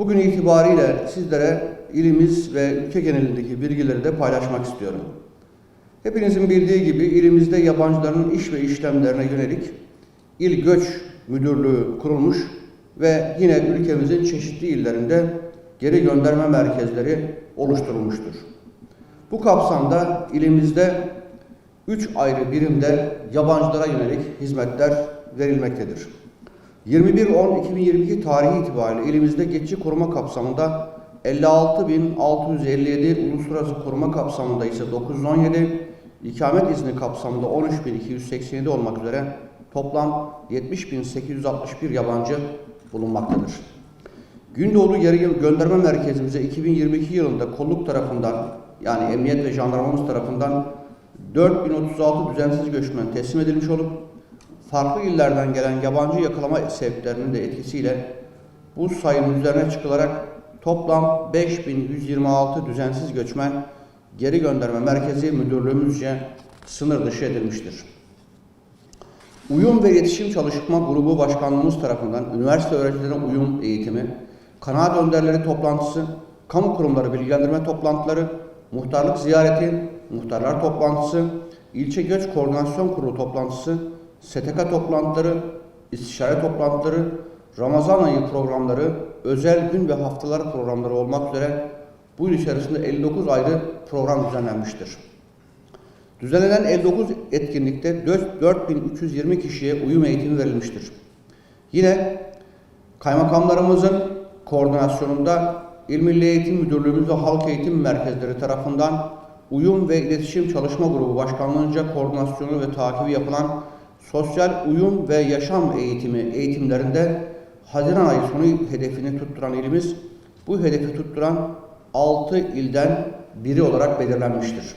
Bugün itibariyle sizlere ilimiz ve ülke genelindeki bilgileri de paylaşmak istiyorum. Hepinizin bildiği gibi ilimizde yabancıların iş ve işlemlerine yönelik İl Göç Müdürlüğü kurulmuş ve yine ülkemizin çeşitli illerinde geri gönderme merkezleri oluşturulmuştur. Bu kapsamda ilimizde 3 ayrı birimde yabancılara yönelik hizmetler verilmektedir. 21.10.2022 tarihi itibariyle ilimizde geçici koruma kapsamında 56.657, uluslararası koruma kapsamında ise 917, ikamet izni kapsamında 13.287 olmak üzere toplam 70.861 yabancı bulunmaktadır. Gündoğdu Yarı Gönderme Merkezimize 2022 yılında kolluk tarafından yani emniyet ve jandarmamız tarafından 4036 düzensiz göçmen teslim edilmiş olup farklı illerden gelen yabancı yakalama sevklerinin de etkisiyle bu sayının üzerine çıkılarak toplam 5126 düzensiz göçmen geri gönderme merkezi müdürlüğümüzce sınır dışı edilmiştir. Uyum ve İletişim Çalışma Grubu Başkanlığımız tarafından üniversite öğrencilerine uyum eğitimi, kanaat önderleri toplantısı, kamu kurumları bilgilendirme toplantıları, muhtarlık ziyareti, muhtarlar toplantısı, ilçe göç koordinasyon kurulu toplantısı, STK toplantıları, istişare toplantıları, Ramazan ayı programları, özel gün ve haftalar programları olmak üzere bu yıl içerisinde 59 ayrı program düzenlenmiştir. Düzenlenen 59 etkinlikte 4320 kişiye uyum eğitimi verilmiştir. Yine kaymakamlarımızın koordinasyonunda İl Milli Eğitim Müdürlüğümüz ve Halk Eğitim Merkezleri tarafından Uyum ve İletişim Çalışma Grubu Başkanlığınca koordinasyonu ve takibi yapılan sosyal uyum ve yaşam eğitimi eğitimlerinde Haziran ayı sonu hedefini tutturan ilimiz bu hedefi tutturan 6 ilden biri olarak belirlenmiştir.